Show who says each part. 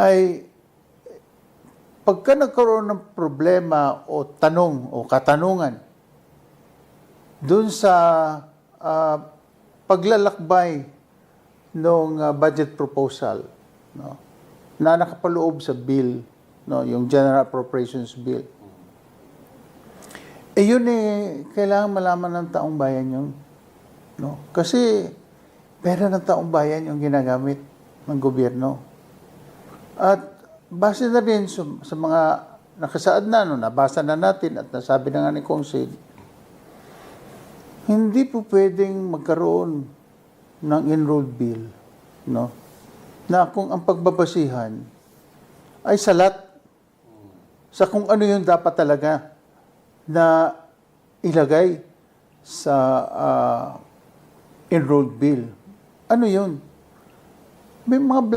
Speaker 1: ay pagka nagkaroon ng problema o tanong o katanungan dun sa ah, paglalakbay ng budget proposal no, na nakapaloob sa bill, no, yung General Appropriations Bill. Eh yun eh, kailangan malaman ng taong bayan yun. No? Kasi pera ng taong bayan yung ginagamit ng gobyerno. At base na rin sa, sa mga nakasaad na, no, nabasa na natin at nasabi na nga ni Kong Sid, hindi po pwedeng magkaroon ng enrolled bill, no? Na kung ang pagbabasihan ay salat sa kung ano yung dapat talaga na ilagay sa ah, enrolled bill. Ano yun? May mga